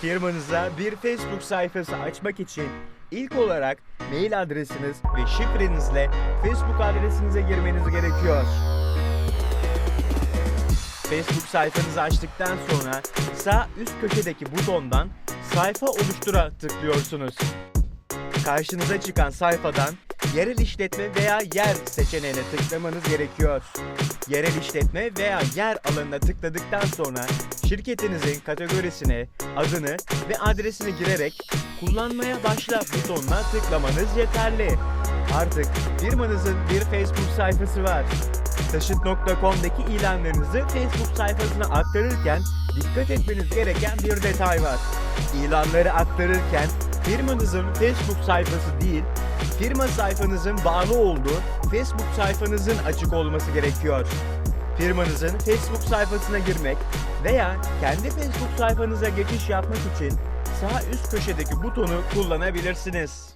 Firmanıza bir Facebook sayfası açmak için ilk olarak mail adresiniz ve şifrenizle Facebook adresinize girmeniz gerekiyor. Facebook sayfanızı açtıktan sonra sağ üst köşedeki butondan sayfa oluştura tıklıyorsunuz. Karşınıza çıkan sayfadan yerel işletme veya yer seçeneğine tıklamanız gerekiyor. Yerel işletme veya yer alanına tıkladıktan sonra şirketinizin kategorisine, adını ve adresini girerek kullanmaya başla butonuna tıklamanız yeterli. Artık firmanızın bir Facebook sayfası var. Taşıt.com'daki ilanlarınızı Facebook sayfasına aktarırken dikkat etmeniz gereken bir detay var. İlanları aktarırken firmanızın Facebook sayfası değil, firma sayfanızın bağlı olduğu Facebook sayfanızın açık olması gerekiyor. Firmanızın Facebook sayfasına girmek veya kendi Facebook sayfanıza geçiş yapmak için sağ üst köşedeki butonu kullanabilirsiniz.